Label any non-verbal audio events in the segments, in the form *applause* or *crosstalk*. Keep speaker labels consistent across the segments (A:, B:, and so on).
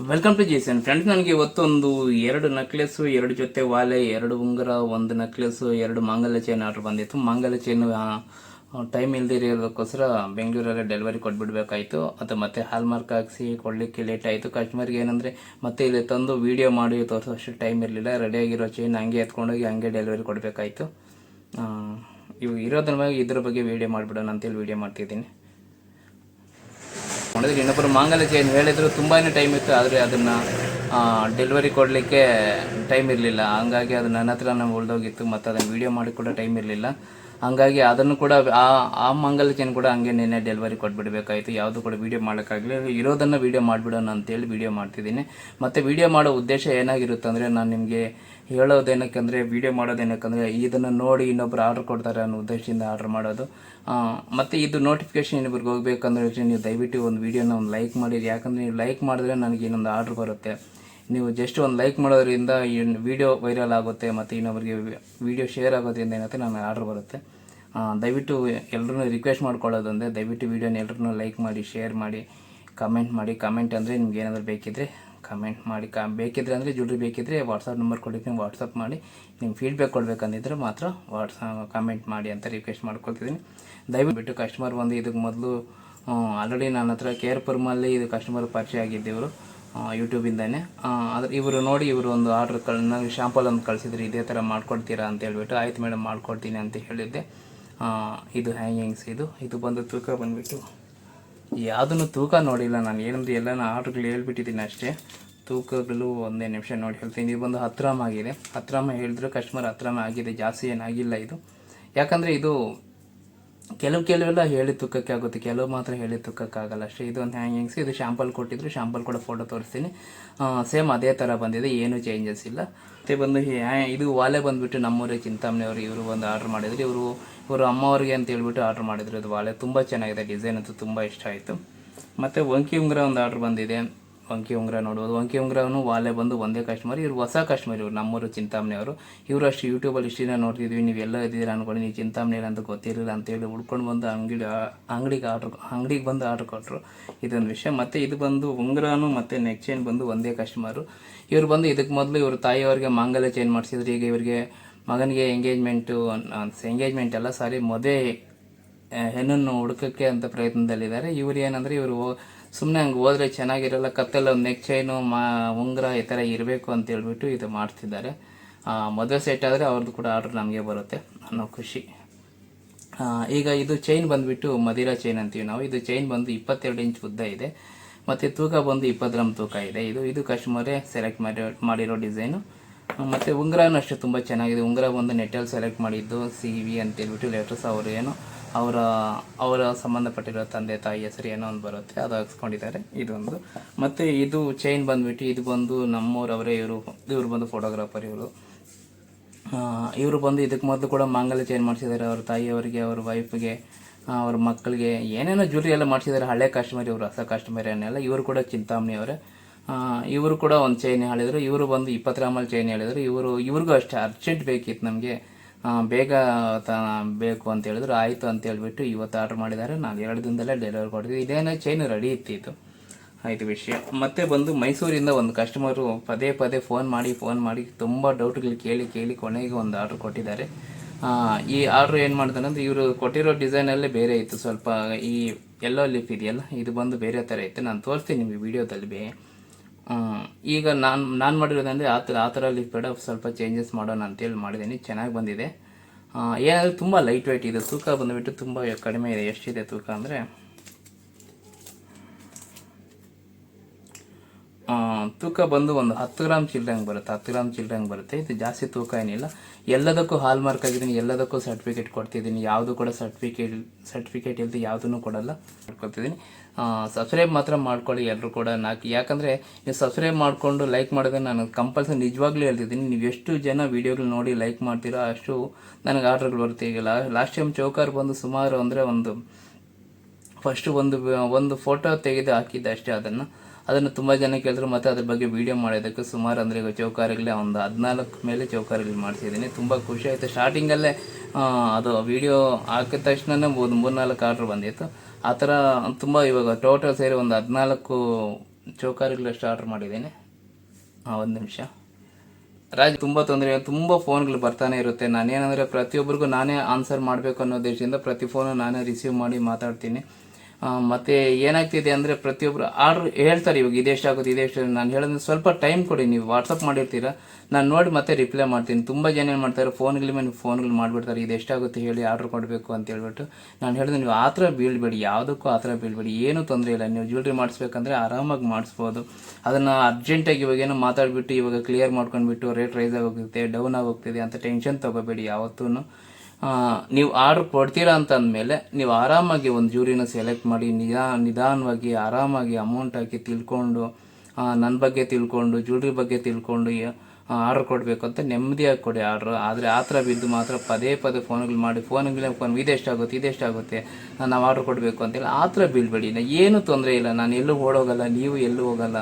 A: Welcome to Jason friends ನನಗೆ ಇವತ್ತೊಂದು ಎರಡು ನಕ್ಲೆಸ್ಸು ಎರಡು ಜೊತೆ ವಾಲೆ ಎರಡು ಉಂಗುರ, ಒಂದು ನಕ್ಲೆಸ್ಸು ಎರಡು ಮಾಂಗಲ್ಯ ಚೈನ್ ಆರ್ಡ್ರ್ ಬಂದಿತ್ತು. ಮಾಂಗಲ್ಯ ಚೈನ್ ಟೈಮ್ ಇಲ್ದಿರೋದಕ್ಕೋಸ್ಕರ ಬೆಂಗಳೂರಲ್ಲೇ ಡೆಲಿವರಿ ಕೊಟ್ಬಿಡ್ಬೇಕಾಯ್ತು. ಅದು ಮತ್ತೆ ಹಾಲ್ ಮಾರ್ಕ್ ಹಾಕ್ಸಿ ಕೊಡಲಿಕ್ಕೆ ಲೇಟ್ ಆಯಿತು. ಕಸ್ಟಮರ್ಗೆ ಏನಂದರೆ, ಮತ್ತೆ ಇಲ್ಲಿ ತಂದು ವೀಡಿಯೋ ಮಾಡಿ ತೋರಿಸೋಷ್ಟು ಟೈಮ್ ಇರಲಿಲ್ಲ. ರೆಡಿಯಾಗಿರೋ ಚೈನ್ ಹಂಗೆ ಎತ್ಕೊಂಡೋಗಿ ಹಂಗೆ ಡೆಲಿವರಿ ಕೊಡಬೇಕಾಯಿತು. ಇವು ಇರೋದ್ರ ಬಗ್ಗೆ ಇದ್ರ ಬಗ್ಗೆ ವೀಡಿಯೋ ಮಾಡಿಬಿಡೋಣ ಅಂತೇಳಿ ವೀಡಿಯೋ ಮಾಡ್ತಿದ್ದೀನಿ. ನೋಡಿದ್ರೆ ಇನ್ನೊಬ್ಬರು ಮಾಂಗಲ್ಯ ಚೈನ್ ಹೇಳಿದ್ರು ತುಂಬಾ ಟೈಮ್ ಇತ್ತು, ಆದರೆ ಅದನ್ನು ಡೆಲಿವರಿ ಕೊಡಲಿಕ್ಕೆ ಟೈಮ್ ಇರಲಿಲ್ಲ. ಹಂಗಾಗಿ ಅದು ನನ್ನ ಹತ್ರ ನಾನು ಉಳ್ದೋಗಿತ್ತು, ಮತ್ತು ಅದನ್ನು ವೀಡಿಯೋ ಮಾಡಿ ಕೂಡ ಟೈಮ್ ಇರಲಿಲ್ಲ. ಹಂಗಾಗಿ ಅದನ್ನು ಕೂಡ, ಆ ಆ ಮಾಂಗಲ್ಯ ಚೈನ್ ಕೂಡ ಹಂಗೆ ನಿನ್ನೆ ಡೆಲಿವರಿ ಕೊಟ್ಬಿಡ್ಬೇಕಾಯ್ತು. ಯಾವುದು ಕೂಡ ವೀಡಿಯೋ ಮಾಡೋಕ್ಕಾಗಲಿ ಇರೋದನ್ನು ವೀಡಿಯೋ ಮಾಡಿಬಿಡೋಣ ಅಂತೇಳಿ ವೀಡಿಯೋ ಮಾಡ್ತಿದ್ದೀನಿ. ಮತ್ತು ವೀಡಿಯೋ ಮಾಡೋ ಉದ್ದೇಶ ಏನಾಗಿರುತ್ತೆ ಅಂದರೆ, ನಾನು ನಿಮಗೆ ಹೇಳೋದೇನಕ್ಕಂದರೆ ವೀಡಿಯೋ ಮಾಡೋದೇನಕ್ಕಂದರೆ, ಇದನ್ನು ನೋಡಿ ಇನ್ನೊಬ್ರು ಆರ್ಡ್ರ್ ಕೊಡ್ತಾರೆ ಅನ್ನೋ ಉದ್ದೇಶದಿಂದ ಆರ್ಡ್ರ್ ಮಾಡೋದು. ಮತ್ತು ಇದು ನೋಟಿಫಿಕೇಶನ್ ಇನ್ನೊಬ್ರಿಗೆ ಹೋಗ್ಬೇಕಂದ್ರೆ ನೀವು ದಯವಿಟ್ಟು ಒಂದು ವೀಡಿಯೋನ ಒಂದು ಲೈಕ್ ಮಾಡಿರಿ. ಯಾಕಂದರೆ ನೀವು ಲೈಕ್ ಮಾಡಿದ್ರೆ ನನಗೆ ಇನ್ನೊಂದು ಆರ್ಡ್ರ್ ಬರುತ್ತೆ. ನೀವು ಜಸ್ಟ್ ಒಂದು ಲೈಕ್ ಮಾಡೋದ್ರಿಂದ ಏನು ವೀಡಿಯೋ ವೈರಲ್ ಆಗುತ್ತೆ ಮತ್ತು ಇನ್ನೊಬ್ರಿಗೆ ವಿಡಿಯೋ ಶೇರ್ ಆಗೋದ್ರಿಂದ ಏನಾಗುತ್ತೆ ನನಗೆ ಆರ್ಡ್ರ್ ಬರುತ್ತೆ. ದಯವಿಟ್ಟು ಎಲ್ಲರೂ ರಿಕ್ವೆಸ್ಟ್ ಮಾಡ್ಕೊಳ್ಳೋದಂದರೆ ದಯವಿಟ್ಟು ವೀಡಿಯೋನ ಎಲ್ಲರೂ ಲೈಕ್ ಮಾಡಿ ಶೇರ್ ಮಾಡಿ ಕಮೆಂಟ್ ಮಾಡಿ. ಕಮೆಂಟ್ ಅಂದರೆ ನಿಮ್ಗೆ ಏನಾದರೂ ಬೇಕಿದ್ದರೆ ಕಮೆಂಟ್ ಮಾಡಿ, ಕ, ಬೇಕಿದ್ರೆ ಅಂದರೆ ಜುಡ್ರಿ ಬೇಕಿದ್ರೆ ವಾಟ್ಸಪ್ ನಂಬರ್ ಕೊಟ್ಟಿದ್ದೀನಿ ವಾಟ್ಸಪ್ ಮಾಡಿ ನಿಮ್ಮ ಫೀಡ್ಬ್ಯಾಕ್ ಕೊಡಬೇಕಂದಿದ್ರೆ ಮಾತ್ರ ವಾಟ್ಸಪ್ ಕಮೆಂಟ್ ಮಾಡಿ ಅಂತ ರಿಕ್ವೆಸ್ಟ್ ಮಾಡ್ಕೊಳ್ತಿದ್ದೀನಿ. ದಯವಿಟ್ಟು ಕಸ್ಟಮರ್ ಬಂದು ಇದಕ್ಕೆ ಮೊದಲು ಆಲ್ರೆಡಿ ನನ್ನ ಹತ್ರ ಕೇರ್ ಪರ್ಮಲ್ಲಿ ಇದು ಕಸ್ಟಮರ್ ಪರಿಚಯ ಆಗಿದ್ದೆವರು ಯೂಟ್ಯೂಬಿಂದನೇ ಆದರೆ ಇವರು ನೋಡಿ ಇವರು ಒಂದು ಆರ್ಡ್ರ್ ಕಳ್, ನನಗೆ ಶಾಂಪಲ್ ಒಂದು ಕಳಿಸಿದ್ರು, ಇದೇ ಥರ ಮಾಡ್ಕೊಡ್ತೀರಾ ಅಂತ ಹೇಳ್ಬಿಟ್ಟು ಆಯ್ತು ಮೇಡಮ್ ಮಾಡ್ಕೊಡ್ತೀನಿ ಅಂತ ಹೇಳಿದ್ದೆ. ಇದು ಹ್ಯಾಂಗಿಂಗ್ಸ್ ಇದು. ಇದು ಬಂದು ತೂಕ ಬಂದುಬಿಟ್ಟು ಯಾವುದನ್ನು ತೂಕ ನೋಡಿಲ್ಲ ನಾನು. ಏನಂದ್ರೆ ಎಲ್ಲ ಆರ್ಡ್ರ್ಗಳು ಹೇಳ್ಬಿಟ್ಟಿದ್ದೀನಿ ಅಷ್ಟೇ. ತೂಕಗಳು ಒಂದೇ ನಿಮಿಷ ನೋಡಿ ಹೇಳ್ತೀನಿ. ಇದು ಬಂದು ಹತ್ರಾಮ್ ಆಗಿದೆ. ಹತ್ರಾಮ ಹೇಳಿದ್ರು ಕಸ್ಟಮರ್ ಹತ್ರಾಮ ಆಗಿದೆ. ಜಾಸ್ತಿ ಏನಾಗಿಲ್ಲ ಇದು. ಯಾಕಂದರೆ ಇದು ಕೆಲವು ಕೆಲವೆಲ್ಲ ಹೇಳಿ ತೂಕಕ್ಕೆ ಆಗುತ್ತೆ. ಕೆಲವು ಮಾತ್ರ ಹೇಳಿ ತೂಕಕ್ಕಾಗಲ್ಲ ಅಷ್ಟೇ. ಇದು ಒಂದು ಹ್ಯಾಂಗಿಂಗ್ಸ್ ಇದು ಶಾಂಪಲ್ ಕೊಟ್ಟಿದ್ರು. ಶಾಂಪಲ್ ಕೂಡ ಫೋಟೋ ತೋರಿಸ್ತೀನಿ. ಸೇಮ್ ಅದೇ ಥರ ಬಂದಿದೆ. ಏನೂ ಚೇಂಜಸ್ ಇಲ್ಲ. ಮತ್ತೆ ಬಂದು ಇದು ವಾಲೆ ಬಂದುಬಿಟ್ಟು ನಮ್ಮೂರೇ ಚಿಂತಾಮಣಿಯವರು ಇವರು ಒಂದು ಆರ್ಡ್ರ್ ಮಾಡಿದ್ರು. ಇವರು ಇವರು ಅಮ್ಮವ್ರಿಗೆ ಅಂತ ಹೇಳ್ಬಿಟ್ಟು ಆರ್ಡ್ರ್ ಮಾಡಿದ್ರು. ಇದು ವಾಲೆ ತುಂಬ ಚೆನ್ನಾಗಿದೆ, ಡಿಸೈನ್ ಅಂತೂ ತುಂಬ ಇಷ್ಟ ಆಯಿತು. ಮತ್ತು ವಂಕಿ ಉಂಗ್ರ ಒಂದು ಆರ್ಡ್ರ್ ಬಂದಿದೆ. ವಂಕಿ ಉಂಗ್ರ ನೋಡ್ಬೋದು. ವಂಕಿ ಉಂಗುರನು ವಾಲೆ ಬಂದು ಒಂದೇ ಕಸ್ಟಮರ್ ಇವ್ರು ಹೊಸ ಕಸ್ಟಮರ್ ಇವರು, ನಮ್ಮೂರು ಚಿಂತಾಮಣಿ ಅವರು. ಇವರು ಅಷ್ಟು ಯೂಟ್ಯೂಬಲ್ಲಿ ಇಷ್ಟಿನ ನೋಡ್ತಿದ್ವಿ. ನೀವು ಎಲ್ಲ ಇದ್ದೀರಾ ಅನ್ಕೊಂಡು ನೀವು ಚಿಂತಾಮಣಿ ಅಂತ ಗೊತ್ತಿರಲಿಲ್ಲ ಅಂತೇಳಿ ಉಳ್ಕೊಂಡು ಬಂದು ಅಂಗಡಿ, ಅಂಗಡಿಗೆ ಆರ್ಡ್ರ್, ಅಂಗಡಿಗೆ ಬಂದು ಆರ್ಡ್ರ್ ಕೊಟ್ಟರು ಇದೊಂದು ವಿಷಯ. ಮತ್ತು ಇದು ಬಂದು ಉಂಗುರನು ಮತ್ತು ನೆಕ್ ಚೈನ್ ಬಂದು ಒಂದೇ ಕಸ್ಟಮರು ಇವ್ರು ಬಂದು ಇದಕ್ಕೆ ಮೊದಲು ಇವರು ತಾಯಿಯವ್ರಿಗೆ ಮಾಂಗಲ್ಯ ಚೈನ್ ಮಾಡಿಸಿದ್ರು. ಈಗ ಇವರಿಗೆ ಮಗನಿಗೆ ಎಂಗೇಜ್ಮೆಂಟು ಎಂಗೇಜ್ಮೆಂಟ್ ಎಲ್ಲ ಸಾರಿ ಮದುವೆ ಹೆಣ್ಣನ್ನು ಹುಡುಕಕ್ಕೆ ಅಂತ ಪ್ರಯತ್ನದಲ್ಲಿದ್ದಾರೆ. ಇವರು ಏನಂದರೆ ಇವರು ಸುಮ್ಮನೆ ಹಂಗೆ ಹೋದ್ರೆ ಚೆನ್ನಾಗಿರಲ್ಲ ಕತ್ತಲ್ಲ ಒಂದು ನೆಕ್ ಚೈನು ಮಾ, ಉಂಗುರ ಈ ಥರ ಇರಬೇಕು ಅಂತ ಹೇಳ್ಬಿಟ್ಟು ಇದು ಮಾಡ್ತಿದ್ದಾರೆ. ಮದುವೆ ಸೆಟ್ ಆದರೆ ಅವ್ರದ್ದು ಕೂಡ ಆರ್ಡ್ರ್ ನಮಗೆ ಬರುತ್ತೆ ಅನ್ನೋ ಖುಷಿ. ಈಗ ಇದು ಚೈನ್ ಬಂದುಬಿಟ್ಟು ಮದಿರಾ ಚೈನ್ ಅಂತೀವಿ ನಾವು. ಇದು ಚೈನ್ ಬಂದು ಇಪ್ಪತ್ತೆರಡು ಇಂಚ್ ಉದ್ದ ಇದೆ. ಮತ್ತು ತೂಕ ಬಂದು ಇಪ್ಪತ್ತು ಗ್ರಾಮ್ ತೂಕ ಇದೆ. ಇದು ಇದು ಕಸ್ಟಮರೇ ಸೆಲೆಕ್ಟ್ ಮಾಡಿ ಮಾಡಿರೋ ಡಿಸೈನು ಮತ್ತು ಉಂಗುರನೂ ಅಷ್ಟೇ ತುಂಬ ಚೆನ್ನಾಗಿದೆ. ಉಂಗುರ ಬಂದು ನೆಟ್ಟಲ್ಲಿ ಸೆಲೆಕ್ಟ್ ಮಾಡಿದ್ದು ಸಿ ವಿ ಅಂತೇಳ್ಬಿಟ್ಟು ಲೆಟರ್ಸ್ ಅವರು ಏನು, ಅವರ ಅವರ ಸಂಬಂಧಪಟ್ಟಿರೋ ತಂದೆ, ತಾಯಿ ಹೆಸರು ಏನೋ ಒಂದು ಬರುತ್ತೆ, ಅದು ಹಾಕ್ಸ್ಕೊಂಡಿದ್ದಾರೆ. ಇದೊಂದು. ಮತ್ತು ಇದು ಚೈನ್ ಬಂದುಬಿಟ್ಟು ಇದು ಬಂದು ನಮ್ಮೂರವರೇ ಇವರು ಇವರು ಬಂದು ಫೋಟೋಗ್ರಾಫರ್ ಇವರು. ಇವರು ಬಂದು ಇದಕ್ಕೆ ಮೊದಲು ಕೂಡ ಮಾಂಗಲ್ಯ ಚೈನ್ ಮಾಡಿಸಿದ್ದಾರೆ. ಅವ್ರ ತಾಯಿಯವರಿಗೆ, ಅವ್ರ ವೈಫ್ಗೆ ಅವ್ರ ಮಕ್ಕಳಿಗೆ ಏನೇನೋ ಜ್ಯೂರಿ ಎಲ್ಲ ಮಾಡಿಸಿದ್ದಾರೆ. ಹಳೆ ಕಸ್ಟಮರ್ ಇವರು, ಹೊಸ ಕಸ್ಟಮರ್ ಅನ್ನೆಲ್ಲ ಇವರು ಕೂಡ ಚಿಂತಾಮಣಿ ಅವರೇ ಇವರು ಕೂಡ ಒಂದು ಚೈನ್ ಹೇಳಿದರು. ಇವರು ಬಂದು ಇಪ್ಪತ್ತು ಗ್ರಾಮಲ್ಲಿ ಚೈನ್ ಹೇಳಿದರು. ಇವರು, ಇವ್ರಿಗೂ ಅಷ್ಟೇ ಅರ್ಜೆಂಟ್ ಬೇಕಿತ್ತು ನಮಗೆ. ಬೇಗ ತ, ಬೇಕು ಅಂತ ಹೇಳಿದ್ರು. ಆಯಿತು ಅಂತ ಹೇಳ್ಬಿಟ್ಟು ಇವತ್ತು ಆರ್ಡ್ರ್ ಮಾಡಿದ್ದಾರೆ. ನಾನು ಎರಡು ದಿನದಲ್ಲೇ ಡೆಲಿವರಿ ಕೊಡ್ತೀವಿ ಇದೇನೋ ಚೈನ್ ರೆಡಿ ಇತ್ತಿತ್ತು ಆಯಿತು ವಿಷಯ. ಮತ್ತೆ ಬಂದು ಮೈಸೂರಿಂದ ಒಂದು ಕಸ್ಟಮರು ಪದೇ ಪದೇ ಫೋನ್ ಮಾಡಿ ಫೋನ್ ಮಾಡಿ ತುಂಬ ಡೌಟ್ಗಳು ಕೇಳಿ ಕೇಳಿ ಕೊನೆಗೆ ಒಂದು ಆರ್ಡ್ರ್ ಕೊಟ್ಟಿದ್ದಾರೆ. ಈ ಆರ್ಡ್ರ್ ಏನು ಮಾಡ್ತಾರೆ ಅಂದರೆ ಇವರು ಕೊಟ್ಟಿರೋ ಡಿಸೈನಲ್ಲೇ ಬೇರೆ ಇತ್ತು. ಸ್ವಲ್ಪ ಈ ಎಲ್ಲೋ ಲಿಪ್ ಇದೆಯಲ್ಲ, ಇದು ಬಂದು ಬೇರೆ ಥರ ಇತ್ತು. ನಾನು ತೋರಿಸ್ತೀನಿ ನಿಮಗೆ ವಿಡಿಯೋದಲ್ಲಿ ಬೇ ಈಗ ನಾನು ನಾನು ಮಾಡಿರೋದಂದರೆ ಆ ಥರ ಆ ಥರ ಲಿಪ್ ಬೇಡ ಸ್ವಲ್ಪ ಚೇಂಜಸ್ ಮಾಡೋಣ ಅಂತೇಳಿ ಮಾಡಿದ್ದೀನಿ. ಚೆನ್ನಾಗಿ ಬಂದಿದೆ. ಏನಾದರೂ ತುಂಬ ಲೈಟ್ ವೆಯ್ಟ್ ಇದೆ. ತೂಕ ಬಂದುಬಿಟ್ಟು ತುಂಬ ಕಡಿಮೆ ಇದೆ. ಎಷ್ಟಿದೆ ತೂಕ ಅಂದರೆ ತೂಕ ಬಂದು ಒಂದು ಹತ್ತು ಗ್ರಾಮ್ ಚಿಲ್ಡ್ರಂಗೆ ಬರುತ್ತೆ, ಹತ್ತು ಗ್ರಾಮ್ ಚಿಲ್ಡ್ರಂಗೆ ಬರುತ್ತೆ. ಇದು ಜಾಸ್ತಿ ತೂಕ ಏನಿಲ್ಲ. ಎಲ್ಲದಕ್ಕೂ ಹಾಲ್ ಮಾರ್ಕ್ ಆಗಿದ್ದೀನಿ, ಎಲ್ಲದಕ್ಕೂ ಸರ್ಟಿಫಿಕೇಟ್ ಕೊಡ್ತಿದ್ದೀನಿ. ಯಾವುದು ಕೂಡ ಸರ್ಟಿಫಿಕೇಟ್ ಸರ್ಟಿಫಿಕೇಟ್ ಇಲ್ಲದೆ ಯಾವುದನ್ನು ಕೊಡಲ್ಲ. ಕೊಡ್ತಿದ್ದೀನಿ ಸಬ್ಸ್ಕ್ರೈಬ್ ಮಾತ್ರ ಮಾಡ್ಕೊಳ್ಳಿ ಎಲ್ಲರೂ ಕೂಡ. ನಾಲ್ಕು ಯಾಕಂದರೆ ನೀವು ಸಬ್ಸ್ಕ್ರೈಬ್ ಮಾಡಿಕೊಂಡು ಲೈಕ್ ಮಾಡಿದ್ರೆ ನಾನು ಕಂಪಲ್ಸರಿ ನಿಜವಾಗ್ಲೂ ಹೇಳ್ತಿದ್ದೀನಿ, ನೀವು ಎಷ್ಟು ಜನ ವೀಡಿಯೋಗಳು ನೋಡಿ ಲೈಕ್ ಮಾಡ್ತೀರೋ ಅಷ್ಟು ನನಗೆ ಆರ್ಡ್ರ್ಗಳು ಬರುತ್ತೆ. ಈಗ ಲಾಸ್ಟ್ ಟೈಮ್ ಚೌಕಾರ್ ಬಂದು ಸುಮಾರು ಅಂದರೆ ಒಂದು ಫಸ್ಟ್ ಒಂದು ಒಂದು ಫೋಟೋ ತೆಗೆದು ಹಾಕಿದ್ದೆ ಅಷ್ಟೇ ಅದನ್ನು. ಅದನ್ನು ತುಂಬ ಜನ ಕೇಳಿದ್ರು, ಮತ್ತು ಅದ್ರ ಬಗ್ಗೆ ವಿಡಿಯೋ ಮಾಡೋದಕ್ಕೆ ಸುಮಾರು ಅಂದರೆ ಈಗ ಚೌಕಾರಿಗಳೇ ಒಂದು ಹದಿನಾಲ್ಕು ಮೇಲೆ ಚೌಕಾರಿಗಳು ಮಾಡಿಸಿದ್ದೀನಿ. ತುಂಬ ಖುಷಿ ಆಯಿತು. ಸ್ಟಾರ್ಟಿಂಗಲ್ಲೇ ಅದು ವಿಡಿಯೋ ಹಾಕಿದ ತಕ್ಷಣನೇ ಒಂದು ಮೂರ್ನಾಲ್ಕು ಆರ್ಡ್ರ್ ಬಂದಿತ್ತು. ಆ ಥರ ತುಂಬ ಇವಾಗ ಟೋಟಲ್ ಸೇರಿ ಒಂದು ಹದಿನಾಲ್ಕು ಚೌಕಾರಿಗಳಷ್ಟು ಆರ್ಡ್ರ್ ಮಾಡಿದ್ದೀನಿ. ಒಂದು ನಿಮಿಷ. ರಾಜ್, ತುಂಬ ತೊಂದರೆ ತುಂಬ ಫೋನ್ಗಳು ಬರ್ತಾನೆ ಇರುತ್ತೆ. ನಾನೇನಂದರೆ ಪ್ರತಿಯೊಬ್ಬರಿಗೂ ನಾನೇ ಆನ್ಸರ್ ಮಾಡಬೇಕು ಅನ್ನೋ ಉದ್ದೇಶದಿಂದ ಪ್ರತಿ ಫೋನು ನಾನೇ ರಿಸೀವ್ ಮಾಡಿ ಮಾತಾಡ್ತೀನಿ. ಮತ್ತೆ ಏನಾಗ್ತಿದೆ ಅಂದರೆ ಪ್ರತಿಯೊಬ್ಬರು ಆರ್ಡ್ರ್ ಹೇಳ್ತಾರೆ ಇವಾಗ ಇದೆಷ್ಟಾಗುತ್ತೆ ಇದೆಷ್ಟು ನಾನು ಹೇಳಿದ್ರೆ ಸ್ವಲ್ಪ ಟೈಮ್ ಕೊಡಿ, ನೀವು ವಾಟ್ಸಪ್ ಮಾಡಿರ್ತೀರ? ನಾನು ನೋಡಿ ಮತ್ತೆ ರಿಪ್ಲೈ ಮಾಡ್ತೀನಿ. ತುಂಬ ಜನ ಏನು ಮಾಡ್ತಾರೆ ಫೋನ್ಗಳ ಮೇಲೆ ಫೋನ್ಗಳು ಮಾಡಿಬಿಡ್ತಾರೆ. ಇದೆಷ್ಟಾಗುತ್ತೆ ಹೇಳಿ ಆರ್ಡ್ರ್ ಕೊಡಬೇಕು ಅಂತ ಹೇಳ್ಬಿಟ್ಟು ನಾನು ಹೇಳಿದ್ರೆ ನೀವು ಆ ಥರ ಬೀಳ್ಬೇಡಿ, ಯಾವುದಕ್ಕೂ ಆ ಥರ ಬೀಳ್ಬೇಡಿ. ಏನೂ ತೊಂದರೆ ಇಲ್ಲ. ನೀವು ಜ್ಯುವೆಲ್ರಿ ಮಾಡಿಸ್ಬೇಕಂದ್ರೆ ಆರಾಮಾಗಿ ಮಾಡಿಸ್ಬೋದು. ಅದನ್ನು ಅರ್ಜೆಂಟಾಗಿ ಇವಾಗ ಏನೋ ಮಾತಾಡಿಬಿಟ್ಟು ಇವಾಗ ಕ್ಲಿಯರ್ ಮಾಡ್ಕೊಂಡ್ಬಿಟ್ಟು ರೇಟ್ ರೈಸ್ ಆಗೋಗುತ್ತೆ ಡೌನ್ ಆಗೋಗ್ತಿದೆ ಅಂತ ಟೆನ್ಷನ್ ತೊಗೋಬೇಡಿ ಯಾವತ್ತೂ ನೀವು ಆರ್ಡ್ರ್ ಕೊಡ್ತೀರಾ ಅಂತ ಅಂದಮೇಲೆ ನೀವು ಆರಾಮಾಗಿ ಒಂದು ಜ್ಯೂರಿನ ಸೆಲೆಕ್ಟ್ ಮಾಡಿ ನಿಧಾ ನಿಧಾನವಾಗಿ ಆರಾಮಾಗಿ ಅಮೌಂಟ್ ಹಾಕಿ ತಿಳ್ಕೊಂಡು ನನ್ನ ಬಗ್ಗೆ ತಿಳ್ಕೊಂಡು ಜ್ಯೂಲ್ರಿ ಬಗ್ಗೆ ತಿಳ್ಕೊಂಡು ಆರ್ಡ್ರ್ ಕೊಡಬೇಕು ಅಂತ ನೆಮ್ಮದಿಯಾಗಿ ಕೊಡಿ ಆರ್ಡ್ರ್. ಆದರೆ ಆ ಥರ ಬಿದ್ದು ಮಾತ್ರ ಪದೇ ಪದೇ ಫೋನ್ಗಳು ಮಾಡಿ ಫೋನ್ಗಳೇ ಫೋನ್ ಇದೆಷ್ಟಾಗುತ್ತೆ ಇದೆಷ್ಟಾಗುತ್ತೆ, ನಾವು ಆರ್ಡ್ರ್ ಕೊಡಬೇಕು ಅಂತೇಳಿ ಆ ಥರ ಬೀಳ್ಬೇಡಿ. ಏನು ತೊಂದರೆ ಇಲ್ಲ, ನಾನು ಎಲ್ಲೂ ಓಡೋಗಲ್ಲ, ನೀವು ಎಲ್ಲೂ ಹೋಗಲ್ಲ.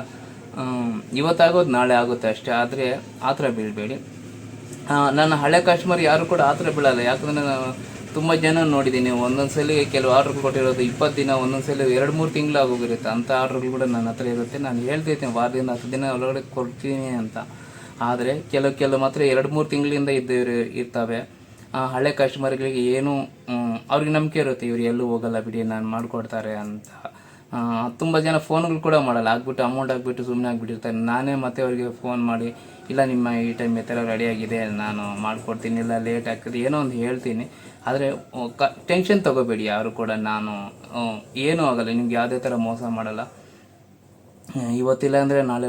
A: ಇವತ್ತಾಗೋದು ನಾಳೆ ಆಗುತ್ತೆ ಅಷ್ಟೇ, ಆದರೆ ಆ ಥರ ಬೀಳಬೇಡಿ. ನನ್ನ ಹಳೆ ಕಸ್ಟಮರ್ ಯಾರು ಕೂಡ ಆ ಥರ ಬೀಳಲ್ಲ. ಯಾಕಂದರೆ ನಾನು ತುಂಬ ಜನ ನೋಡಿದ್ದೀನಿ. ಒಂದೊಂದು ಸಲ ಕೆಲವು ಆರ್ಡ್ರ್ ಕೊಟ್ಟಿರೋದು ಇಪ್ಪತ್ತು ದಿನ, ಒಂದೊಂದು ಸಲ ಎರಡು, ಮೂರು ತಿಂಗಳು ಆಗೋಗಿರುತ್ತೆ ಅಂಥ ಆರ್ಡ್ರ್ಗಳು ಕೂಡ ನನ್ನ ಹತ್ರ ಇರುತ್ತೆ. ನಾನು ಹೇಳ್ತಿರ್ತೀನಿ ವಾರದಿಂದ ಹತ್ತು ದಿನ ಒಳಗಡೆ ಕೊಡ್ತೀನಿ ಅಂತ. ಆದರೆ ಕೆಲವು ಕೆಲವು ಮಾತ್ರ ಎರಡು, ಮೂರು ತಿಂಗಳಿಂದ ಇದ್ದವರು ಇರ್ತವೆ. ಆ, ಹಳೆ ಕಸ್ಟಮರ್ಗಳಿಗೆ ಏನು ಅವ್ರಿಗೆ ನಂಬಿಕೆ ಇರುತ್ತೆ. ಇವ್ರು ಎಲ್ಲೂ ಹೋಗಲ್ಲ ಬಿಡಿ, ನಾನು ಮಾಡಿಕೊಡ್ತಾರೆ ಅಂತ. ತುಂಬ ಜನ ಫೋನ್ಗಳು ಕೂಡ ಮಾಡಲ್ಲ. ಆಗ್ಬಿಟ್ಟು ಅಮೌಂಟ್ ಹಾಕ್ಬಿಟ್ಟು ಸುಮ್ಮನೆ ಆಗಿಬಿಟ್ಟಿರ್ತಾರೆ. ನಾನೇ ಮತ್ತೆ ಅವರಿಗೆ ಫೋನ್ ಮಾಡಿ ಇಲ್ಲ, ನಿಮ್ಮ ಈ ಟೈಮ್ ಈ ಥರ ರೆಡಿ ಆಗಿದೆ, ನಾನು ಮಾಡಿಕೊಡ್ತೀನಿ, ಇಲ್ಲ ಲೇಟ್ ಆಗ್ತದೆ, ಏನೋ ಒಂದು ಹೇಳ್ತೀನಿ. ಆದರೆ ಕ ಟೆನ್ಷನ್ ತೊಗೋಬೇಡಿ, ಯಾರು ಕೂಡ ನಾನು ಏನೂ ಆಗಲ್ಲ, ನಿಮ್ಗೆ ಯಾವುದೇ ಥರ ಮೋಸ ಮಾಡಲ್ಲ. ಇವತ್ತಿಲ್ಲ ಅಂದರೆ ನಾಳೆ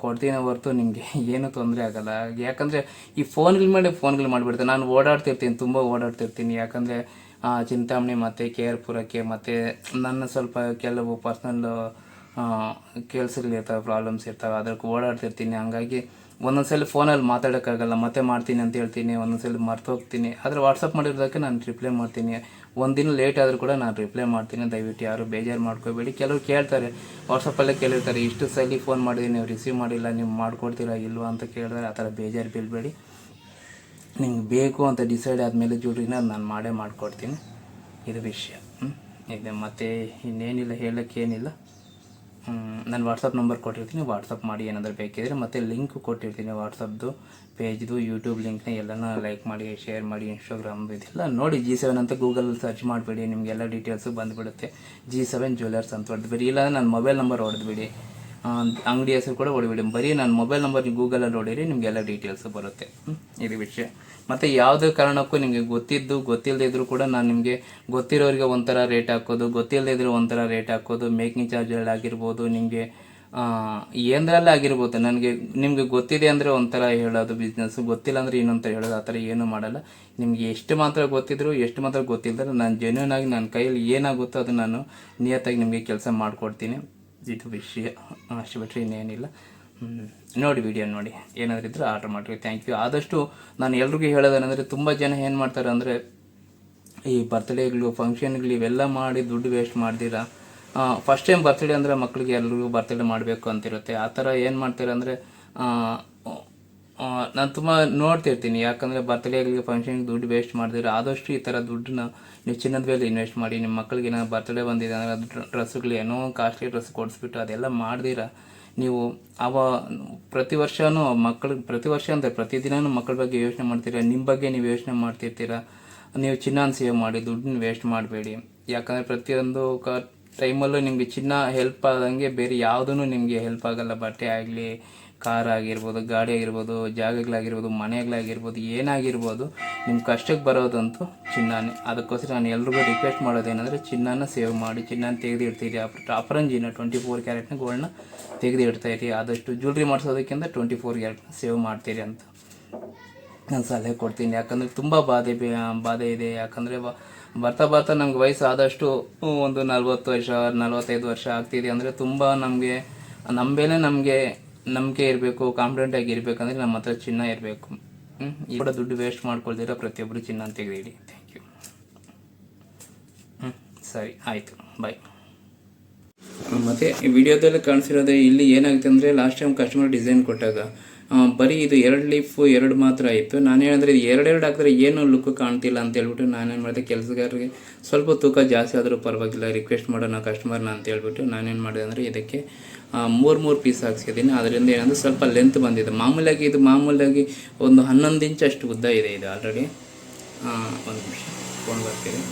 A: ಕೊಡ್ತೀನಿ ಹೊರತು ನಿಮಗೆ *laughs* ಏನೂ ತೊಂದರೆ ಆಗಲ್ಲ. ಯಾಕಂದರೆ, ಈ ಫೋನ್ಗಳ ಮೇಲೆ ಫೋನ್ಗಳು ಮಾಡಿಬಿಡ್ತೀನಿ. ನಾನು ಓಡಾಡ್ತಿರ್ತೀನಿ, ತುಂಬ ಓಡಾಡ್ತಿರ್ತೀನಿ. ಯಾಕಂದರೆ ಚಿಂತಾಮಣಿ ಮತ್ತು ಕೆ ಆರ್ ಪುರಕ್ಕೆ ಮತ್ತು ನನ್ನ ಸ್ವಲ್ಪ ಕೆಲವು ಪರ್ಸ್ನಲ್ ಕೆಲಸಗಳಿರ್ತವೆ ಪ್ರಾಬ್ಲಮ್ಸ್ ಇರ್ತಾವೆ, ಅದಕ್ಕೆ ಓಡಾಡ್ತಿರ್ತೀನಿ. ಹಂಗಾಗಿ ಒಂದೊಂದ್ಸಲ ಫೋನಲ್ಲಿ ಮಾತಾಡೋಕ್ಕಾಗಲ್ಲ, ಮತ್ತೆ ಮಾಡ್ತೀನಿ ಅಂತ ಹೇಳ್ತೀನಿ, ಒಂದೊಂದ್ಸಲ ಮರ್ತು ಹೋಗ್ತೀನಿ. ಆದರೆ ವಾಟ್ಸಪ್ ಮಾಡಿರೋದಕ್ಕೆ ನಾನು ರಿಪ್ಲೈ ಮಾಡ್ತೀನಿ. ಒಂದಿನ ಲೇಟ್ ಆದರೂ ಕೂಡ ನಾನು ರಿಪ್ಲೈ ಮಾಡ್ತೀನಿ. ದಯವಿಟ್ಟು ಯಾರು ಬೇಜಾರು ಮಾಡ್ಕೋಬೇಡಿ. ಕೆಲವರು ಕೇಳ್ತಾರೆ ವಾಟ್ಸಪ್ಪಲ್ಲೇ ಕೇಳಿರ್ತಾರೆ, ಇಷ್ಟು ಸಲ ಫೋನ್ ಮಾಡಿದ್ದೀನಿ ನೀವು ರಿಸೀವ್ ಮಾಡಿಲ್ಲ, ನೀವು ಮಾಡ್ಕೊಡ್ತೀರ ಇಲ್ವಾ ಅಂತ ಕೇಳಿದ್ರೆ ಆ ಥರ ಬೇಜಾರು ಬೀಳಬೇಡಿ. ನಿಮ್ಗೆ ಬೇಕು ಅಂತ ಡಿಸೈಡ್ ಆದಮೇಲೆ ಜೂಡ್ರಿನ ನಾನು ಮಾಡೇ ಮಾಡಿಕೊಡ್ತೀನಿ. ಇದು ವಿಷಯ. ಇದೆ ಮತ್ತು ಇನ್ನೇನಿಲ್ಲ, ಹೇಳೋಕ್ಕೇನಿಲ್ಲ. ನಾನು ವಾಟ್ಸಪ್ ನಂಬರ್ ಕೊಟ್ಟಿರ್ತೀನಿ. ವಾಟ್ಸಪ್ ಮಾಡಿ ಏನಾದರೂ ಬೇಕಿದ್ರೆ ಮತ್ತು ಲಿಂಕ್ ಕೊಟ್ಟಿರ್ತೀನಿ ವಾಟ್ಸಪ್ದು ಪೇಜ್ದು ಯೂಟ್ಯೂಬ್ ಲಿಂಕ್ನ ಎಲ್ಲನೂ ಲೈಕ್ ಮಾಡಿ ಶೇರ್ ಮಾಡಿ ಇನ್ಸ್ಟಾಗ್ರಾಮ್ ಇದೆಲ್ಲ ನೋಡಿ. ಜಿ ಸೆವೆನ್ ಅಂತ ಗೂಗಲ್ ಸರ್ಚ್ ಮಾಡಿಬಿಡಿ. ನಿಮಗೆಲ್ಲ ಡೀಟೇಲ್ಸು ಬಂದುಬಿಡುತ್ತೆ. ಜಿ ಸೆವೆನ್ ಜ್ಯುವೆಲರ್ಸ್ ಅಂತ ಹೊಡೆದ್ಬಿಡಿ ಇಲ್ಲ ನನ್ನ ಮೊಬೈಲ್ ನಂಬರ್ ಹೊಡೆದ್ಬಿಡಿ ಅಂಗಡಿ ಹೆಸರು ಕೂಡ ಹೊಡಿಬಿಡಿ ಬರೀ ನನ್ನ ಮೊಬೈಲ್ ನಂಬರ್ ನೀವು ಗೂಗಲಲ್ಲಿ ಹೊಡೀರಿ ನಿಮಗೆಲ್ಲ ಡೀಟೇಲ್ಸು ಬರುತ್ತೆ? ಇದು ವಿಷಯ ಮತ್ತು ಯಾವುದೇ ಕಾರಣಕ್ಕೂ ನಿಮಗೆ ಗೊತ್ತಿದ್ದು ಗೊತ್ತಿಲ್ಲದೆ ಇದ್ರೂ ಕೂಡ ನಾನು ನಿಮಗೆ ಗೊತ್ತಿರೋರಿಗೆ ಒಂಥರ ರೇಟ್ ಹಾಕೋದು ಗೊತ್ತಿಲ್ಲದೆ ಇದ್ರೂ ಒಂಥರ ರೇಟ್ ಹಾಕೋದು ಮೇಕಿಂಗ್ ಚಾರ್ಜಲ್ಲಿ ಆಗಿರ್ಬೋದು, ನಿಮಗೆ ಏನರಲ್ಲೇ ಆಗಿರ್ಬೋದು. ನನಗೆ, ನಿಮಗೆ ಗೊತ್ತಿದೆ ಅಂದರೆ ಒಂಥರ ಹೇಳೋದು ಬಿಸ್ನೆಸ್ಸು ಗೊತ್ತಿಲ್ಲ ಅಂದರೆ ಇನ್ನೊಂಥರ ಹೇಳೋದು, ಆ ಥರ ಏನೂ ಮಾಡಲ್ಲ. ನಿಮಗೆ ಎಷ್ಟು ಮಾತ್ರ ಗೊತ್ತಿದ್ರು, ಎಷ್ಟು ಮಾತ್ರ ಗೊತ್ತಿಲ್ಲದ್ರೆ ನಾನು ಜೆನ್ಯೂನ್ ನನ್ನ ಕೈಯಲ್ಲಿ ಏನಾಗುತ್ತೋ ಅದು ನಾನು ನಿಯತ್ತಾಗಿ ನಿಮಗೆ ಕೆಲಸ ಮಾಡಿಕೊಡ್ತೀನಿ. ಇದು ವಿಷಯ ಅಷ್ಟು ಬಿಟ್ಟರೆ ಇನ್ನೇನಿಲ್ಲ ನೋಡಿ ವಿಡಿಯೋ ನೋಡಿ. ಏನಾದರೂ ಇದ್ದರೆ ಆರ್ಡ್ರ್ ಮಾಡಿರಿ. ಥ್ಯಾಂಕ್ ಯು ಆದಷ್ಟು ನಾನು ಎಲ್ರಿಗೂ ಹೇಳೋದೇನೆಂದರೆ ತುಂಬ ಜನ ಏನು ಮಾಡ್ತಾರೆ ಅಂದರೆ, ಈ ಬರ್ತ್ಡೇಗಳು ಫಂಕ್ಷನ್ಗಳು ಇವೆಲ್ಲ ಮಾಡಿ ದುಡ್ಡು ವೇಸ್ಟ್ ಮಾಡ್ದಿರ? ಫಸ್ಟ್ ಟೈಮ್ ಬರ್ತ್ಡೇ ಅಂದರೆ ಮಕ್ಕಳಿಗೆ ಎಲ್ರಿಗೂ ಬರ್ತ್ಡೇ ಮಾಡಬೇಕು ಅಂತಿರುತ್ತೆ. ಆ ಥರ ಏನು ಮಾಡ್ತಾರೆ ಅಂದರೆ ನಾನು ತುಂಬ ನೋಡ್ತಿರ್ತೀನಿ, ಯಾಕಂದರೆ ಬರ್ತ್ಡೇಗಳಿಗೆ ಫಂಕ್ಷನ್ಗೆ ದುಡ್ಡು ವೇಸ್ಟ್ ಮಾಡಿದ್ರೆ ಆದಷ್ಟು ಈ ಥರ ದುಡ್ಡನ್ನ ನೀವು ಚಿನ್ನದ ಮೇಲೆ ಇನ್ವೆಸ್ಟ್ ಮಾಡಿ ನಿಮ್ಮ ಮಕ್ಕಳಿಗೆ ಏನಾದ್ರು ಬರ್ತ್ಡೇ ಬಂದಿದೆ ಅಂದರೆ ಅದು ಡ್ರೆಸ್ಸುಗಳು ಏನೋ ಕಾಸ್ಟ್ಲಿ ಡ್ರೆಸ್ ಕೊಡಿಸ್ಬಿಟ್ಟು ಅದೆಲ್ಲ ಮಾಡ್ದಿರ? ನೀವು ಅವ ಪ್ರತಿ ವರ್ಷವೂ ಮಕ್ಕಳಿಗೆ, ಪ್ರತಿ ವರ್ಷ ಅಂದರೆ ಪ್ರತಿದಿನವೂ ಮಕ್ಕಳ ಬಗ್ಗೆ ಯೋಚನೆ ಮಾಡ್ತೀರಾ? ನಿಮ್ಮ ಬಗ್ಗೆ ನೀವು ಯೋಚನೆ ಮಾಡ್ತಿರ್ತೀರ? ನೀವು ಚಿನ್ನಾನ ಸೇವ್ ಮಾಡಿ, ದುಡ್ಡನ್ನ ವೇಸ್ಟ್ ಮಾಡಬೇಡಿ. ಯಾಕಂದರೆ ಪ್ರತಿಯೊಂದು ಕ ಟೈಮಲ್ಲೂ ನಿಮಗೆ ಚಿನ್ನ ಹೆಲ್ಪ್ ಆದಂಗೆ ಬೇರೆ ಯಾವುದೂ ನಿಮಗೆ ಹೆಲ್ಪ್ ಆಗಲ್ಲ ಬಟ್ಟೆ ಆಗಲಿ ಕಾರ್ ಆಗಿರ್ಬೋದು, ಗಾಡಿ ಆಗಿರ್ಬೋದು, ಜಾಗಗಳಾಗಿರ್ಬೋದು, ಮನೆಗಳಾಗಿರ್ಬೋದು, ಏನಾಗಿರ್ಬೋದು ನಿಮ್ಮ ಕಷ್ಟಕ್ಕೆ ಬರೋದಂತೂ ಚಿನ್ನಾನೇ. ಅದಕ್ಕೋಸ್ಕರ ನಾನು ಎಲ್ರಿಗೂ ರಿಕ್ವೆಸ್ಟ್ ಮಾಡೋದೇನೆಂದರೆ ಚಿನ್ನಾನ ಸೇವ್ ಮಾಡಿ, ಚಿನ್ನಾನ ತೆಗೆದು ಇಡ್ತೀರಿ ಅಪರಂಜಿನ ಟ್ವೆಂಟಿ ಫೋರ್ ಕ್ಯಾರೆಟ್ನ ಗೋಲ್ಡ್ನ ತೆಗೆದು ಇಡ್ತಾ ಇರಿ. ಆದಷ್ಟು ಜ್ಯುವೆಲ್ರಿ ಮಾಡಿಸೋದಕ್ಕಿಂತ ಟ್ವೆಂಟಿ ಫೋರ್ ಕ್ಯಾರೆಟ್ನ ಸೇವ್ ಮಾಡ್ತೀರಿ ಅಂತ ನಾನು ಸಲಹೆ ಕೊಡ್ತೀನಿ. ಯಾಕಂದರೆ ತುಂಬ ಬಾಧೆ ಬಾಧೆ ಇದೆ. ಯಾಕಂದರೆ ಬರ್ತಾ ಬರ್ತಾ ನಮ್ಗೆ ವಯಸ್ಸು ಆದಷ್ಟು ಒಂದು ನಲ್ವತ್ತು ವರ್ಷ, ನಲ್ವತ್ತೈದು ವರ್ಷ ಆಗ್ತಿದೆ. ಅಂದರೆ ತುಂಬ ನಮಗೆ ಮೇಲೆ ನಮಗೆ ನಂಬಿಕೆ ಇರಬೇಕು ಕಾನ್ಫಿಡೆಂಟ್ ಆಗಿ ಇರಬೇಕಂದ್ರೆ ನಮ್ಮ ಹತ್ರ ಚಿನ್ನ ಇರಬೇಕು. ಈ ಕೂಡ ದುಡ್ಡು ವೇಸ್ಟ್ ಮಾಡ್ಕೊಳ್ದಿರೋ ಪ್ರತಿಯೊಬ್ಬರು ಚಿನ್ನ ತೆಗೆದಿಡಿ ಥ್ಯಾಂಕ್ ಯು ಹ್ಞೂ ಸರಿ, ಆಯಿತು. ಬಾಯ್ ಮತ್ತು ಈ ವಿಡಿಯೋದಲ್ಲಿ ಕಾಣಿಸಿರೋದೇ ಇಲ್ಲಿ ಏನಾಗುತ್ತೆ ಅಂದರೆ ಲಾಸ್ಟ್ ಟೈಮ್ ಕಸ್ಟಮರ್ ಡಿಸೈನ್ ಕೊಟ್ಟಾಗ ಬರೀ ಇದು ಎರಡು ಲೀಫು ಎರಡು ಮಾತ್ರ ಇತ್ತು. ನಾನು ಇದು ಎರಡೆರಡು ಹಾಕಿದ್ರೆ ಏನು ಲುಕ್ ಕಾಣ್ತಿಲ್ಲ ಅಂತ ಹೇಳ್ಬಿಟ್ಟು ನಾನೇನು ಮಾಡಿದೆ, ಕೆಲಸಗಾರರಿಗೆ ಸ್ವಲ್ಪ ತೂಕ ಜಾಸ್ತಿ ಆದರೂ ಪರವಾಗಿಲ್ಲ ರಿಕ್ವೆಸ್ಟ್ ಮಾಡೋಣ ಕಸ್ಟಮರ್ನ ಅಂತ ಹೇಳ್ಬಿಟ್ಟು ನಾನೇನು ಮಾಡಿದೆ ಅಂದರೆ ಇದಕ್ಕೆ ಮೂರು ಮೂರು ಪೀಸ್ ಹಾಕ್ಸಿದ್ದೀನಿ ಅದರಿಂದ ಏನಂದ್ರೆ ಸ್ವಲ್ಪ ಲೆಂತ್ ಬಂದಿದೆ. ಮಾಮೂಲಾಗಿ ಇದು ಮಾಮೂಲಾಗಿ ಒಂದು ಹನ್ನೊಂದು ಇಂಚ್ ಅಷ್ಟು ಉದ್ದ ಇದೆ ಇದು ಆಲ್ರೆಡಿ ಒಂದು ನಿಮಿಷ ಫೋನ್ ಬರ್ತೀವಿ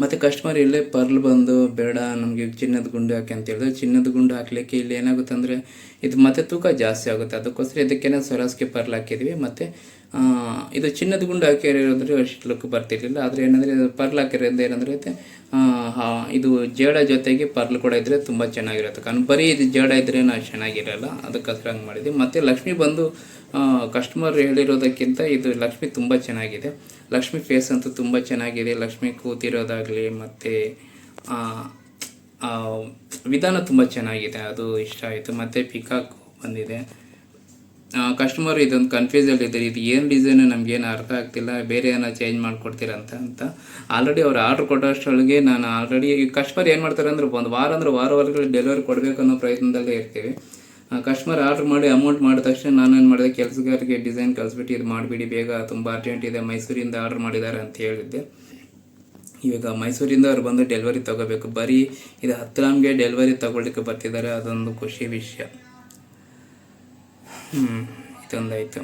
A: ಮತ್ತು ಕಸ್ಟಮರ್ ಇಲ್ಲೇ ಪರ್ಲ್ ಬಂದು, ಬೇಡ, ನಮಗೆ ಚಿನ್ನದ ಗುಂಡು ಹಾಕಿ ಅಂತ ಹೇಳಿದ್ರೆ ಚಿನ್ನದ ಗುಂಡು ಹಾಕ್ಲಿಕ್ಕೆ ಇಲ್ಲಿ ಏನಾಗುತ್ತೆ ಅಂದರೆ ಇದು ಮತ್ತೆ ತೂಕ ಜಾಸ್ತಿ ಆಗುತ್ತೆ. ಅದಕ್ಕೋಸ್ಕರ ಇದಕ್ಕೇನೆ ಸೊರಾಸ್ಗೆ ಪರ್ಲ್ ಹಾಕಿದ್ವಿ. ಮತ್ತು ಇದು ಚಿನ್ನದ ಗುಂಡು ಹಾಕಿರೋದ್ರೆ ಅಷ್ಟು ಲುಕ್ ಬರ್ತಿರ್ಲಿಲ್ಲ. ಆದರೆ ಏನಂದರೆ ಪರ್ಲ್ ಹಾಕಿರೋದ್ರಿಂದ ಏನಂದರೆ ಇದು ಜೇಡ ಜೊತೆಗೆ ಪರ್ಲ್ ಕೂಡ ಇದ್ದರೆ ತುಂಬ ಚೆನ್ನಾಗಿರುತ್ತೆ. ಕಾರಣ ಬರೀ ಇದು ಜೇಡ ಇದ್ದರೆ ಚೆನ್ನಾಗಿರಲ್ಲ, ಅದಕ್ಕೋಸ್ಕರ ಹಂಗೆ ಮಾಡಿದ್ವಿ ಮತ್ತು ಲಕ್ಷ್ಮಿ ಬಂದು ಕಸ್ಟಮರ್ ಹೇಳಿರೋದಕ್ಕಿಂತ ಇದು ಲಕ್ಷ್ಮಿ ತುಂಬ ಚೆನ್ನಾಗಿದೆ. ಲಕ್ಷ್ಮಿ ಫೇಸ್ ಅಂತೂ ತುಂಬ ಚೆನ್ನಾಗಿದೆ. ಲಕ್ಷ್ಮಿ ಕೂತಿರೋದಾಗಲಿ ಮತ್ತು ವಿಧಾನ ತುಂಬ ಚೆನ್ನಾಗಿದೆ. ಅದು ಇಷ್ಟ ಆಯಿತು. ಮತ್ತು ಪಿಕಾಕ್ ಬಂದಿದೆ. ಕಸ್ಟಮರ್ ಇದೊಂದು ಕನ್ಫ್ಯೂಸಲ್ಲಿ ಇದ್ದಾರೆ. ಇದು ಏನು ಡಿಸೈನು ನಮಗೇನು ಅರ್ಥ ಆಗ್ತಿಲ್ಲ, ಬೇರೆ ಏನೋ ಚೇಂಜ್ ಮಾಡಿಕೊಡ್ತೀರಾ ಅಂತ ಅಂತ. ಆಲ್ರೆಡಿ ಅವ್ರು ಆರ್ಡ್ರ್ ಕೊಟ್ಟಷ್ಟರೊಳಗೆ ನಾನು ಆಲ್ರೆಡಿ ಕಸ್ಟಮರ್ ಏನು ಮಾಡ್ತಾರೆ ಅಂದ್ರೆ ಒಂದು ವಾರ ಅಂದ್ರೆ ವಾರವರೆಗೆ ಡೆಲಿವರಿ ಕೊಡಬೇಕು ಅನ್ನೋ ಪ್ರಯತ್ನದಲ್ಲೇ ಇರ್ತೀವಿ. ಕಸ್ಟಮರ್ ಆರ್ಡ್ರ್ ಮಾಡಿ ಅಮೌಂಟ್ ಮಾಡಿದ ತಕ್ಷಣ ನಾನು ಏನು ಮಾಡಿದೆ ಕೆಲಸಗಾರಿಗೆ ಡಿಸೈನ್ ಕಳಿಸ್ಬಿಟ್ಟು ಇದು ಮಾಡಿಬಿಡಿ, ಬೇಗ ತುಂಬ ಅರ್ಜೆಂಟ್ ಇದೆ, ಮೈಸೂರಿಂದ ಆರ್ಡ್ರ್ ಮಾಡಿದ್ದಾರೆ ಅಂತ ಹೇಳಿದ್ದೆ. ಇವಾಗ ಮೈಸೂರಿಂದ ಅವ್ರು ಬಂದು ಡೆಲಿವರಿ ತಗೋಬೇಕು. ಬರೀ ಇದು ಹತ್ತು ಗ್ರಾಮ್ಗೆ ಡೆಲಿವರಿ ತಗೊಳ್ಳಿಕ್ಕೆ ಬರ್ತಿದ್ದಾರೆ, ಅದೊಂದು ಖುಷಿ ವಿಷಯ. ಹ್ಞೂ ಇದೊಂದಾಯಿತು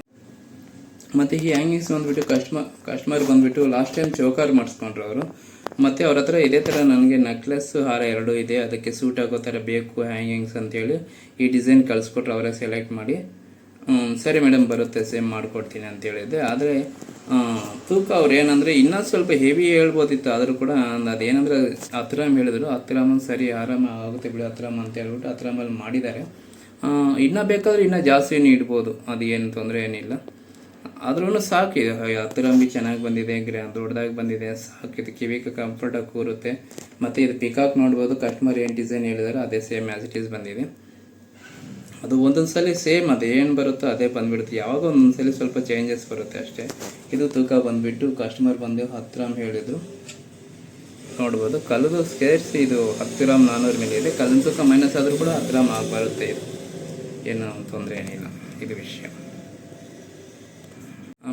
A: ಮತ್ತು ಈ ಹ್ಯಾಂಗಿಂಗ್ಸ್ ಬಂದುಬಿಟ್ಟು ಕಸ್ಟಮರ್ ಕಸ್ಟಮರ್ ಬಂದುಬಿಟ್ಟು ಲಾಸ್ಟ್ ಟೈಮ್ ಚೌಕಾರ್ ಮಾಡಿಸ್ಕೊಂಡ್ರು ಅವರು. ಮತ್ತು ಅವ್ರ ಹತ್ರ ಇದೇ ಥರ ನನಗೆ ನೆಕ್ಲೆಸ್ ಹಾರ ಎರಡು ಇದೆ, ಅದಕ್ಕೆ ಸೂಟ್ ಆಗೋ ಥರ ಬೇಕು ಹ್ಯಾಂಗಿಂಗ್ಸ್ ಅಂತೇಳಿ ಈ ಡಿಸೈನ್ ಕಳಿಸ್ಕೊಟ್ರು ಅವರೇ ಸೆಲೆಕ್ಟ್ ಮಾಡಿ. ಸರಿ ಮೇಡಮ್ ಬರುತ್ತೆ ಸೇಮ್ ಮಾಡಿಕೊಡ್ತೀನಿ ಅಂತ ಹೇಳಿದ್ದೆ ಆದರೆ ತೂಕ ಅವ್ರು ಏನಂದರೆ ಇನ್ನೂ ಸ್ವಲ್ಪ ಹೆವಿ ಹೇಳ್ಬೋದಿತ್ತು, ಆದರೂ ಕೂಡ ಅದೇನಂದ್ರೆ ಹತ್ರ ಹೇಳಿದ್ರು ಹತ್ತಿರಾಮಲ್ಲಿ ಸರಿ, ಆರಾಮ ಆಗುತ್ತೆ ಬಿಡು ಹತ್ತಿರಾಮ್ ಅಂತ ಹೇಳ್ಬಿಟ್ಟು ಹತ್ತಿರಾಮಲ್ಲಿ ಮಾಡಿದ್ದಾರೆ. ಇನ್ನೂ ಬೇಕಾದ್ರೆ ಇನ್ನೂ ಜಾಸ್ತಿ ಇಡ್ಬೋದು. ಅದು ಏನು ತೊಂದರೆ ಏನಿಲ್ಲ. ಆದ್ರೂ ಸಾಕಿದೆ ಹತ್ತಿರಂಬಿ ಚೆನ್ನಾಗಿ ಬಂದಿದೆ ಗ್ರಾ ದೊಡ್ಡದಾಗಿ ಬಂದಿದೆ, ಸಾಕಿ. ಇದು ಕಿವಿಗೆ ಕಂಫರ್ಟಾಗಿ ಕೂರುತ್ತೆ. ಮತ್ತು ಇದು ಪಿಕಾಕ್ ನೋಡ್ಬೋದು ಕಸ್ಟಮರ್ ಏನು ಡಿಸೈನ್ ಹೇಳಿದಾರೆ, ಅದೇ ಸೇಮ್ ಆ್ಯಸ್ ಇಟ್ ಈಸ್ ಬಂದಿದೆ. ಅದು ಒಂದೊಂದು ಸಲ ಸೇಮ್ ಅದು ಏನು ಬರುತ್ತೋ ಅದೇ ಬಂದುಬಿಡುತ್ತೆ. ಯಾವಾಗ ಒಂದೊಂದು ಸಲ ಸ್ವಲ್ಪ ಚೇಂಜಸ್ ಬರುತ್ತೆ ಅಷ್ಟೇ. ಇದು ತೂಕ ಬಂದುಬಿಟ್ಟು ಕಸ್ಟಮರ್ ಬಂದು ಹತ್ತು ಹೇಳಿದ್ರು ಹೇಳಿದರು. ನೋಡ್ಬೋದು. ಕಲ್ಲದು ಸ್ಕೇರ್ಸ್ ಇದು ಹತ್ತು ರಾಮ್ ನಾನ್ನೂರು ಮೇಲೆ ಇದೆ ಕಲ್ಲಿನ ತೂಕ ಮೈನಸ್ ಆದರೂ ಕೂಡ ಹತ್ತು ಆಗಿ ಬರುತ್ತೆ ಇದು. ಏನು ತೊಂದರೆ ಏನಿಲ್ಲ. ಇದು ವಿಷಯ.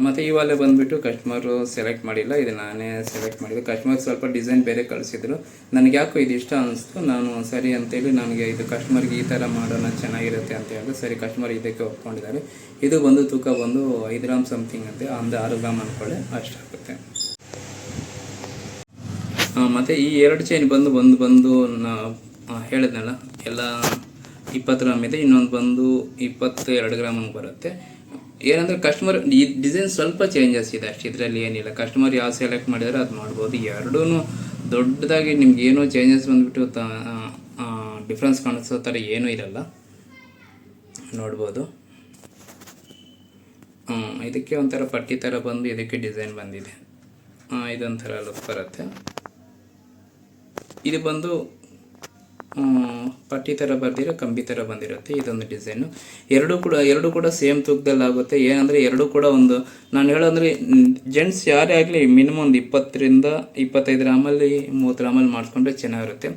A: ಮತ್ತು ಇವಾಗಲೇ ಇವಾಗ ಬಂದುಬಿಟ್ಟು ಕಸ್ಟಮರು ಸೆಲೆಕ್ಟ್ ಮಾಡಿಲ್ಲ. ಇದು ನಾನೇ ಸೆಲೆಕ್ಟ್ ಮಾಡಿದೆ ಕಸ್ಟಮರ್ ಸ್ವಲ್ಪ ಡಿಸೈನ್ ಬೇರೆ ಕಳಿಸಿದ್ರು. ನನಗೆ ಯಾಕೋ ಇದು ಇಷ್ಟ ಅನಿಸ್ತು. ನಾನು ಸರಿ ಅಂತೇಳಿ ನನಗೆ ಇದು ಕಸ್ಟಮರ್ಗೆ ಈ ಥರ ಮಾಡೋಣ, ಚೆನ್ನಾಗಿರುತ್ತೆ ಅಂತ ಹೇಳಿದ್ರು ಸರಿ ಕಸ್ಟಮರ್ ಇದಕ್ಕೆ ಒಪ್ಕೊಂಡಿದ್ದಾರೆ. ಇದು ಬಂದು ತೂಕ ಬಂದು ಐದು ಗ್ರಾಮ್ ಸಮಥಿಂಗ್ ಅಂತೆ. ಒಂದು ಆರು ಗ್ರಾಮ್ ಅಂದ್ಕೊಳ್ಳಿ ಅಷ್ಟಾಗುತ್ತೆ ಮತ್ತು ಮತ್ತೆ ಈ ಎರಡು ಚೈನ್ ಬಂದು ಬಂದು ಬಂದು ನಾ ಹೇಳಿದ್ನಲ್ಲ. ಎಲ್ಲ ಇಪ್ಪತ್ತು ಗ್ರಾಮ್ ಇದೆ ಇನ್ನೊಂದು ಬಂದು ಇಪ್ಪತ್ತು ಎರಡು ಗ್ರಾಮ್ ಬರುತ್ತೆ. ಏನಂದ್ರೆ ಕಸ್ಟಮರ್ ಈ ಡಿಸೈನ್ ಸ್ವಲ್ಪ ಚೇಂಜಸ್ ಇದೆ ಅಷ್ಟು, ಇದರಲ್ಲಿ ಏನಿಲ್ಲ. ಕಸ್ಟಮರ್ ಯಾವ ಸೆಲೆಕ್ಟ್ ಮಾಡಿದರೆ ಅದು ಮಾಡ್ಬೋದು. ಎರಡೂ ದೊಡ್ಡದಾಗಿ ನಿಮ್ಗೆ ಏನೋ ಚೇಂಜಸ್ ಬಂದುಬಿಟ್ಟು ಡಿಫ್ರೆನ್ಸ್ ಕಾಣಿಸೋ ಥರ ಏನೂ ಇರಲ್ಲ. ನೋಡ್ಬೋದು. ಇದಕ್ಕೆ ಒಂಥರ ಪಟ್ಟಿ ಥರ ಬಂದು ಇದಕ್ಕೆ ಡಿಸೈನ್ ಬಂದಿದೆ. ಇದೊಂಥರ ಲುಕ್ ಬರುತ್ತೆ. ಇದು ಬಂದು ಪಟ್ಟಿ ಥರ ಬರ್ದಿರೋ, ಕಂಬಿ ಥರ ಬಂದಿರುತ್ತೆ, ಇದೊಂದು ಡಿಸೈನು ಎರಡೂ ಕೂಡ ಎರಡೂ ಕೂಡ ಸೇಮ್ ತೂಕದಲ್ಲಿ ಆಗುತ್ತೆ ಏನಂದರೆ ಎರಡೂ ಕೂಡ ಒಂದು, ನಾನು ಹೇಳೋಂದ್ರೆ ಜೆಂಟ್ಸ್ ಯಾರೇ ಆಗಲಿ ಮಿನಿಮಮ್ ಒಂದು ಇಪ್ಪತ್ತರಿಂದ ಇಪ್ಪತ್ತೈದು ಗ್ರಾಮಲ್ಲಿ ಮೂವತ್ತು ಗ್ರಾಮಲ್ಲಿ ಮಾಡಿಸ್ಕೊಂಡ್ರೆ ಚೆನ್ನಾಗಿರುತ್ತೆ.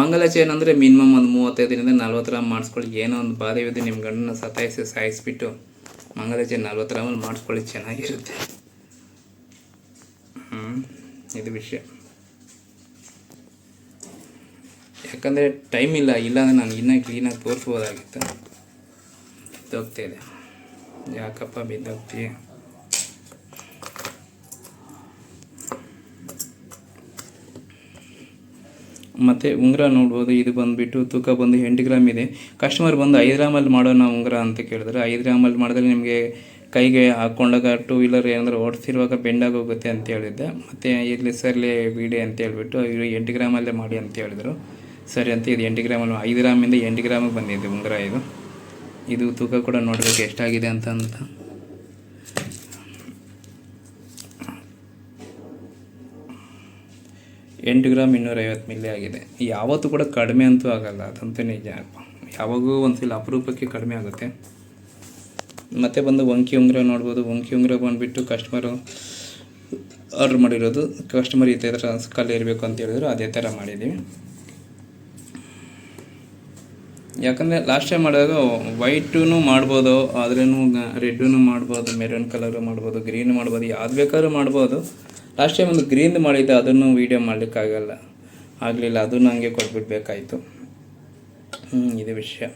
A: ಮಂಗಲ ಚೈನ್ ಅಂದರೆ ಮಿನಿಮಮ್ ಒಂದು ಮೂವತ್ತೈದರಿಂದ ನಲ್ವತ್ತು ಗ್ರಾಮ್ ಮಾಡಿಸ್ಕೊಳ್ಳಿ. ಏನೋ ಒಂದು ಬಾಧೆ ಇದೆ ನಿಮ್ಮ ಗಂಡನ ಸತಾಯಿಸಿ, ಸಾಯಿಸ್ಬಿಟ್ಟು ಮಂಗಲ ಚೈನ್ ನಲ್ವತ್ತು ಗ್ರಾಮಲ್ಲಿ ಮಾಡಿಸ್ಕೊಳ್ಳಿ, ಚೆನ್ನಾಗಿರುತ್ತೆ. ಹ್ಞೂ ಇದು ವಿಷಯ. ಯಾಕಂದರೆ ಟೈಮ್ ಇಲ್ಲ, ಇಲ್ಲಾಂದರೆ ನಾನು ಇನ್ನೂ ಕ್ಲೀನಾಗಿ ತೋರಿಸ್ಬೋದಾಗಿತ್ತು. ಬಿದ್ದೋಗ್ತಿದೆ. ಯಾಕಪ್ಪ ಬಿದ್ದೋಗ್ತೀಯ ಮತ್ತು ಉಂಗುರ ನೋಡ್ಬೋದು, ಇದು ಬಂದುಬಿಟ್ಟು ತೂಕ ಬಂದು ಎಂಟು ಗ್ರಾಮ್ ಇದೆ. ಕಸ್ಟಮರ್ ಬಂದು ಐದು ಗ್ರಾಮಲ್ಲಿ ಮಾಡೋಣ ಉಂಗುರ ಅಂತ ಕೇಳಿದ್ರೆ, ಐದು ಗ್ರಾಮಲ್ಲಿ ಮಾಡಿದ್ರೆ ನಿಮಗೆ ಕೈಗೆ ಹಾಕ್ಕೊಂಡಾಗ ಟೂ ವೀಲರ್ ಏನಾದರೂ ಓಡಿಸಿರುವಾಗ ಬೆಂಡಾಗಿ ಹೋಗುತ್ತೆ ಅಂತ ಹೇಳಿದ್ದೆ. ಮತ್ತು ಇರಲಿ ಸರ್ಲಿ ಬಿಡಿ ಅಂತ ಹೇಳಿಬಿಟ್ಟು, ಇವರು ಎಂಟು ಗ್ರಾಮಲ್ಲೇ ಮಾಡಿ ಅಂತ ಹೇಳಿದರು. ಸರಿ ಅಂತ ಇದು ಎಂಟು ಗ್ರಾಮಲ್ಲಿ ಐದು ಗ್ರಾಮಿಂದ ಎಂಟು ಗ್ರಾಮಿಗೆ ಬಂದಿದೆ ಉಂಗುರ ಇದು. ಇದು ತೂಕ ಕೂಡ ನೋಡಬೇಕು ಎಷ್ಟಾಗಿದೆ ಅಂತ ಅಂತ ಎಂಟು ಗ್ರಾಮ್ ಇನ್ನೂರೈವತ್ತು ಮಿಲಿ ಆಗಿದೆ. ಯಾವತ್ತೂ ಕೂಡ ಕಡಿಮೆ ಅಂತೂ ಆಗಲ್ಲ, ಅದಂತೂ ನಿಜ. ಯಾವಾಗೂ ಒಂದ್ಸಲ ಅಪರೂಪಕ್ಕೆ ಕಡಿಮೆ ಆಗುತ್ತೆ. ಮತ್ತೆ ಬಂದು ವಂಕಿ ಉಂಗುರ ನೋಡ್ಬೋದು. ವಂಕಿ ಉಂಗುರ ಬಂದುಬಿಟ್ಟು ಕಸ್ಟಮರು ಆರ್ಡ್ರ್ ಮಾಡಿರೋದು. ಕಸ್ಟಮರ್ ಈ ಥರ ಕಲ್ಲು ಇರಬೇಕು ಅಂತ ಹೇಳಿದ್ರು. ಅದೇ ಥರ ಮಾಡಿದ್ದೀವಿ. ಯಾಕಂದರೆ ಲಾಸ್ಟ್ ಟೈಮ್ ಮಾಡಿದಾಗ ವೈಟೂ ಮಾಡ್ಬೋದು ಆದ್ರೂ ರೆಡ್ಡೂ ಮಾಡ್ಬೋದು ಮೆರೂನ್ ಕಲರು ಮಾಡ್ಬೋದು ಗ್ರೀನ್ ಮಾಡ್ಬೋದು, ಯಾವ್ದು ಬೇಕಾದ್ರೂ ಮಾಡ್ಬೋದು. ಲಾಸ್ಟ್ ಟೈಮ್ ಒಂದು ಗ್ರೀನ್ ಮಾಡಿದ್ದೆ, ಅದನ್ನು ವೀಡಿಯೋ ಮಾಡಲಿಕ್ಕಾಗಲ್ಲ. ಆಗಲಿಲ್ಲ, ಅದನ್ನು ಹಂಗೆ ಕೊಟ್ಬಿಡ್ಬೇಕಾಯಿತು. ಇದು ವಿಷಯ.